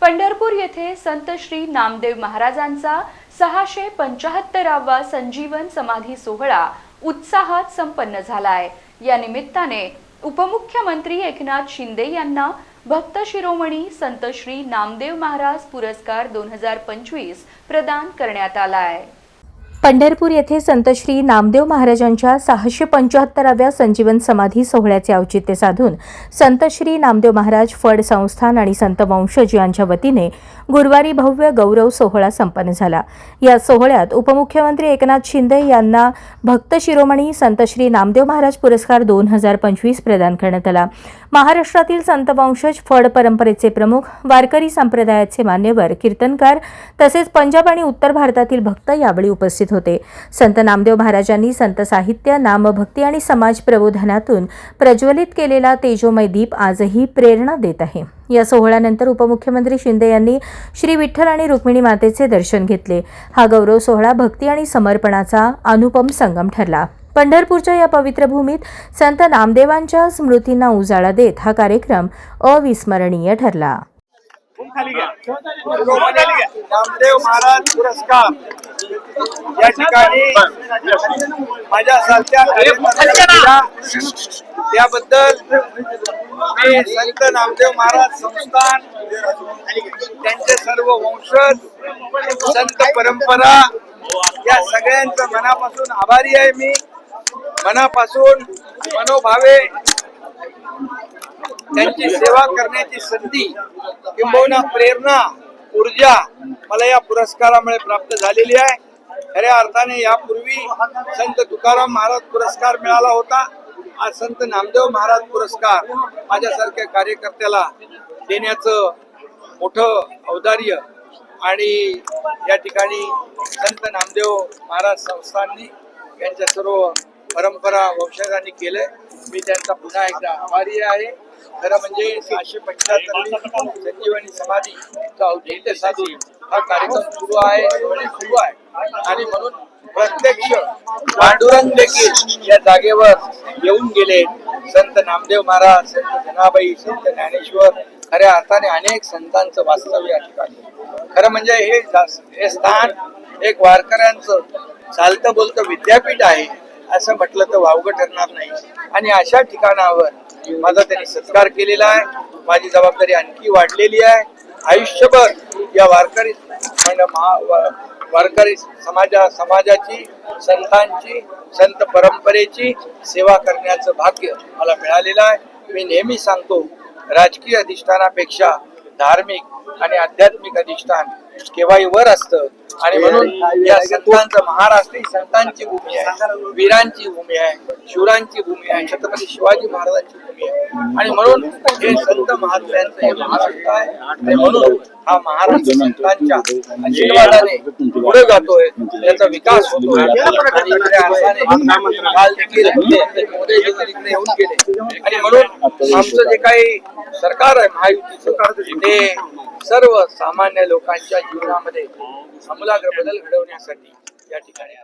पंढरपूर येथे संत श्री नामदेव महाराजांचा सहाशे पंचाहत्तरावा संजीवन समाधी सोहळा उत्साहात संपन्न झालाय. या निमित्ताने उपमुख्यमंत्री एकनाथ शिंदे यांना भक्त शिरोमणी संत श्री नामदेव महाराज पुरस्कार दोन हजार पंचवीस प्रदान करण्यात आलाय. पंढरपूर येथे संत श्री नामदेव महाराजांच्या सहाशे पंच्याहत्तराव्या संजीवन समाधी सोहळ्याचे औचित्य साधून संत श्री नामदेव महाराज फड संस्थान आणि संत वंशज यांच्या वतीने गुरुवारी भव्य गौरव सोहळा संपन्न झाला. या सोहळ्यात उपमुख्यमंत्री एकनाथ शिंदे यांना भक्त शिरोमणी संत श्री नामदेव महाराज पुरस्कार दोन हजार पंचवीस प्रदान करण्यात आला. महाराष्ट्रातील संत वंशज फड परंपरेचे प्रमुख वारकरी संप्रदायाचे मान्यवर कीर्तनकार तसेच पंजाब आणि उत्तर भारतातील भक्त यावेळी उपस्थित होते. संत नामदेव महाराजांनी संत साहित्य नामभक्ती आणि समाज प्रबोधनातून प्रज्वलित केलेला तेजोमय दीप आजही प्रेरणा देत आहे. या सोहळ्यानंतर उपमुख्यमंत्री शिंदे यांनी श्री विठ्ठल आणि रुक्मिणी मातेचे दर्शन घेतले. हा गौरव सोहळा भक्ती आणि समर्पणाचा अनुपम संगम ठरला. पंढरपूरच्या या पवित्र भूमीत संत नामदेवांच्या स्मृतींना उजाळा देत हा कार्यक्रम अविस्मरणीय ठरला. नामदेव महाराज पुरस्कार. या ठिकाणी माझ्या सारख्या त्याबद्दल मी संत नामदेव महाराज संस्थान त्यांचे सर्व वंशज संत परंपरा या सगळ्यांचं मनापासून आभारी आहे मी. मनापासून मनोभावे त्यांची सेवा करण्याची संधी किंबहुना प्रेरणा ऊर्जा मला या पुरस्कारामुळे प्राप्त झालेली आहे. खऱ्या अर्थाने यापूर्वी संत तुकाराम महाराज पुरस्कार मिळाला होता. आज संत नामदेव महाराज पुरस्कार माझ्यासारख्या कार्यकर्त्याला देण्याचं मोठं औदार्य आणि या ठिकाणी संत नामदेव महाराज संस्थांनी यांच्या सर्व परंपरा वंशजांनी केलंय. मी त्यांचा पुन्हा एकदा आभारी आहे. खरं म्हणजे सहाशे पंच्याहत्तर संजीवनी समाधीचा औचित्य साधून हा कार्यक्रम सुरू आहे सुरू आहे. आणि म्हणून प्रत्यक्ष पांडुरंग देखील या जागेवर येऊन गेले. संत नामदेव महाराज संत जनाबाई संत ज्ञानेश्वर खऱ्या अर्थाने अनेक संतांचं वास्तव्य या ठिकाणी. खरं म्हणजे हे जा- हे स्थान एक वारकऱ्यांचं चालतं बोलतं विद्यापीठ आहे असं म्हटलं तर वावगं ठरणार नाही. आणि अशा ठिकाणावर माझा त्यांनी सत्कार केलेला आहे. माझी जबाबदारी आणखी वाढलेली आहे. आयुष्यभर या वारकरी आणि महा- वारकरी समाजा समाजाची संतांची संत परंपरेची सेवा करण्याचं भाग्य मला मिळालेलं आहे. मी नेहमी सांगतो राजकीय अधिष्ठानापेक्षा धार्मिक आणि आध्यात्मिक अधिष्ठान केव्हाही वर असतं. आणि म्हणून या संतांचं महाराष्ट्र ही संतांची भूमी आहे. वीरांची भूमी आहे. शिवरांची भूमी आहे. छत्रपती शिवाजी महाराजांची भूमी आहे. आणि म्हणून हे संत महात्म्यांचं हे महाराष्ट्र आहे. आणि म्हणून हा महाराष्ट्र संतांच्या आशीर्वादाने पुढे जातोय. त्याचा विकास अर्थाने काल देखील इकडे येऊन गेले. आणि म्हणून आमचं जे काही सरकार आहे महायुतीचं ते सर्व सामान्य लोकांच्या जीवनामध्ये आमूलाग्र बदल घडवण्यासाठी या ठिकाणी